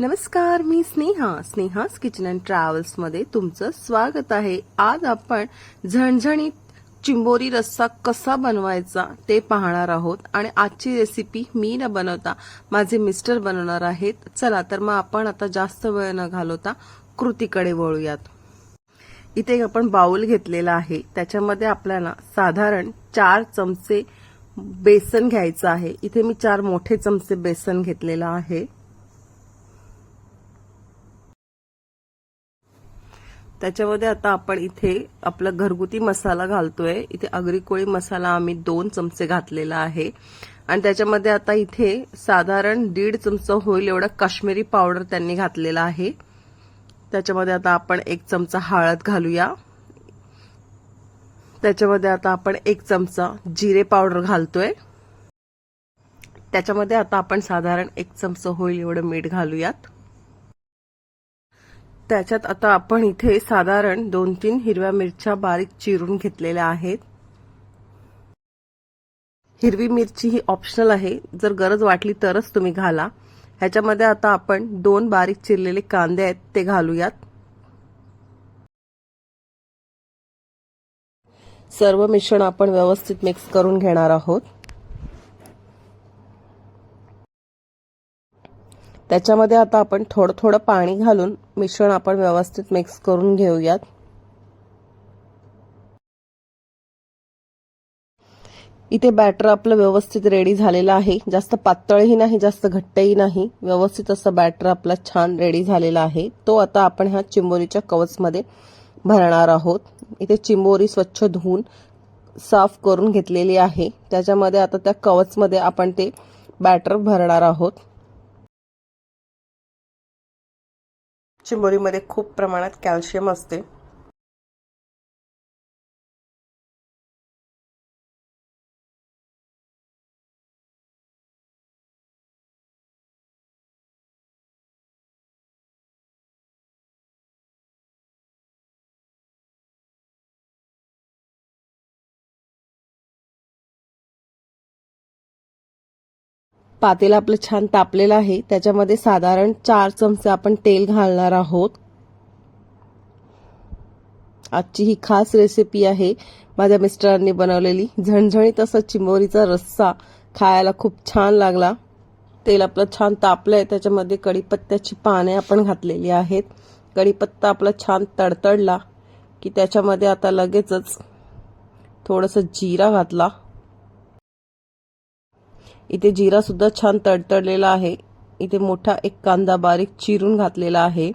नमस्कार मी Sneha. Sneha's kitchen and ट्रॅव्हल्समध्ये तुमचं स्वागत आहे. आज आपण झणझणीत चिंबोरी रस्सा कसा बनवायचा ते पाहणार आहोत आणि आजची रेसिपी मी न बनवता माझे मिस्टर बनवणार आहेत. चला तर मग आपण आता जास्त वेळ न घालवता कृतीकडे वळूयात. इथे आपण बाउल घेतलेला आहे. त्याच्यामध्ये आपल्याला साधारण चार चमचे बेसन घ्यायचं आहे. इथे मी चार मोठे चमचे बेसन घेतलेलं आहे. त्याच्यामध्ये आता आपण इथे आपला घरगुती मसाला घालतोय. इथे अगरी कोळी मसाला आम्ही दोन चमचे घातलेला आहे. आणि त्याच्यामध्ये आता इथे साधारण दीड चमचा होईल एवढा काश्मीरी पावडर त्यांनी घातलेला आहे. त्याच्यामध्ये आता आपण एक चमचा हळद घालूया. त्याच्यामध्ये आता आपण एक चमचा जिरे पावडर घालतोय. त्याच्यामध्ये आता आपण साधारण एक चमचा होईल एवढं मीठ घालूयात. त्याच्यात आता आपण इथे साधारण दोन तीन हिरव्या मिरच्या बारीक चिरून घेतलेल्या आहेत. हिरवी मिरची ही ऑप्शनल आहे. जर गरज वाटली तरच तुम्ही घाला. ह्याच्यामध्ये आता आपण दोन बारीक चिरलेले कांदे आहेत ते घालूयात. सर्व मिश्रण आपण व्यवस्थित मिक्स करून घेणार आहोत. त्याच्यामध्ये आता आपण थोडं थोडं पाणी घालून मिश्रण आपण व्यवस्थित मिक्स करून घेऊयात. इथे बॅटर आपलं व्यवस्थित रेडी झालेलं आहे. जास्त पातळही नाही जास्त घट्टही नाही. व्यवस्थित असं बॅटर आपला छान रेडी झालेला आहे. तो आता आपण ह्या चिंबोरीच्या कवचमध्ये भरणार आहोत. इथे चिंबोरी स्वच्छ धुवून साफ करून घेतलेली आहे. त्याच्यामध्ये आता त्या कवचमध्ये आपण ते बॅटर भरणार आहोत. चिंबोरीमध्ये खूप प्रमाणात कॅल्शियम असते. पातेला आपलं छान तापलेलं आहे. त्याच्यामध्ये साधारण चार चमचे आपण तेल घालणार आहोत. आजची ही खास रेसिपी आहे. माझ्या मिस्टरांनी बनवलेली झणझणीत असा चिंबोरीचा रस्सा खायला खूप छान लागला. तेल आपलं छान तापलं आहे त्याच्यामध्ये कढीपत्त्याची पाने आपण घातलेली आहेत. कढीपत्ता आपला छान तडतडला की त्याच्यामध्ये आता लगेचच थोडंसं जिरा घातला. इथे जिरा सुद्धा छान तडतडलेला आहे. इथे मोठा एक कांदा बारीक चिरून घातलेला आहे.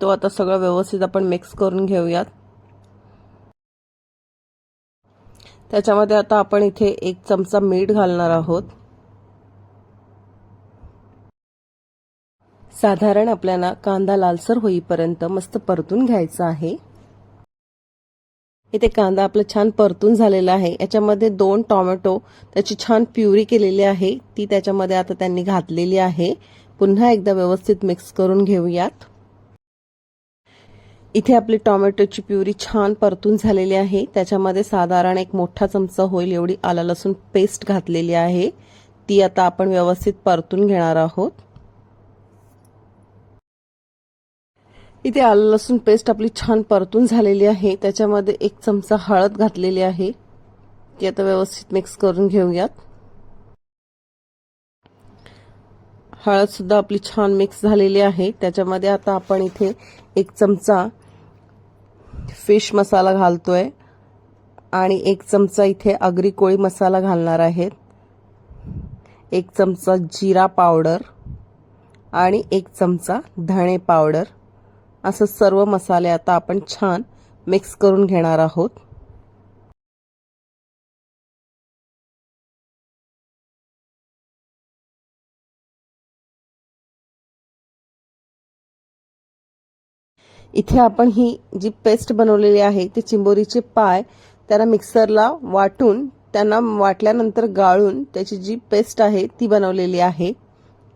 तो आता सगळं व्यवस्थित आपण मिक्स करून घेऊयात. त्याच्यामध्ये आता आपण इथे एक चमचा मीठ घालणार आहोत. साधारण आपल्याला कांदा लालसर होईपर्यंत मस्त परतून घ्यायचा आहे. इथे कांदा आपला छान परतून झालेला आहे. याच्यामध्ये दोन टोमॅटो त्याची छान प्युरी केलेली आहे. ती त्याच्यामध्ये आता त्यांनी घातलेली आहे. पुन्हा एकदा व्यवस्थित मिक्स करून घेऊयात. इथे आपली टोमॅटोची प्युरी छान परतून झालेली आहे. त्याच्यामध्ये साधारण एक मोठा चमचा होईल एवढी आला लसूण पेस्ट घातलेली आहे. ती आता आपण व्यवस्थित परतून घेणार आहोत. इथे आलं लसूण पेस्ट आपली छान परतून झालेली आहे. त्याच्यामध्ये एक चमचा हळद घातलेली आहे. ती आता व्यवस्थित मिक्स करून घेऊयात. हळद सुद्धा आपली छान मिक्स झालेली आहे. त्याच्यामध्ये आता आपण इथे एक चमचा फिश मसाला घालतोय. आणि एक चमचा इथे आगरी कोळी मसाला घालणार आहेत. एक चमचा जिरा पावडर आणि एक चमचा धणे पावडर असं सर्व मसाले आता आपण छान मिक्स करून घेणार आहोत. इथे आपण ही जी पेस्ट बनवलेली आहे ती चिंबोरीचे पाय त्याला मिक्सरला वाटून त्यांना वाटल्यानंतर गाळून त्याची जी पेस्ट आहे ती बनवलेली आहे.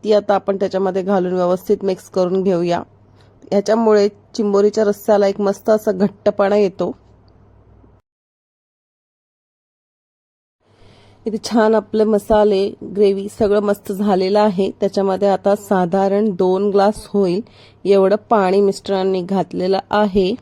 ती आता आपण त्याच्यामध्ये घालून व्यवस्थित मिक्स करून घेऊया. ह्याच्यामुळे चिंबोरीच्या रस्स्याला एक मस्त असा घट्टपणा येतो. इथे छान आपले मसाले ग्रेव्ही सगळं मस्त झालेलं आहे. त्याच्यामध्ये आता साधारण दोन ग्लास होईल. एवढं पाणी मिस्टरांनी घातलेलं आहे.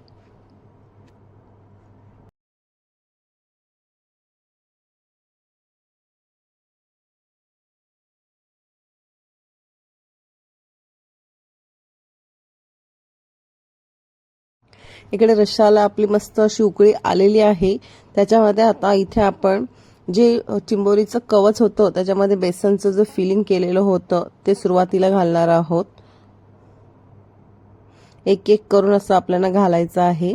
इकडे रश्शाला आपली मस्त अशी उकळी आलेली आहे. त्याच्यामध्ये आता इथे आपण जे चिंबोरीचं कवच होतं त्याच्यामध्ये बेसनचं जे फिलिंग केलेलं होतं ते सुरुवातीला घालणार आहोत. एक एक करून असं आपल्याला घालायचं आहे.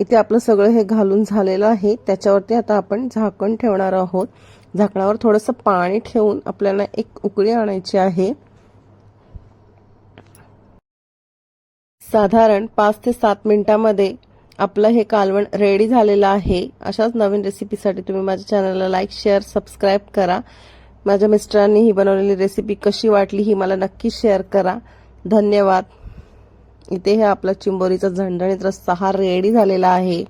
इथे आपलं सगळं हे घालून झालेलं आहे. त्याच्यावरती आता आपण झाकण ठेवणार आहोत. झाकणावर थोडंसं पाणी ठेवून आपल्याला एक उकळी आणायची आहे. साधारण पाच ते सात मिनिटामध्ये आपलं हे कालवण रेडी झालेलं आहे. अशाच नवीन रेसिपीसाठी तुम्ही माझ्या चॅनलला लाईक शेअर सबस्क्राईब करा. माझ्या मिस्टरांनी ही बनवलेली रेसिपी कशी वाटली ही मला नक्की शेअर करा. धन्यवाद. इथे हे आपला चिंबोरीचा झणझणीत रस्सा हा रेडी झालेला आहे.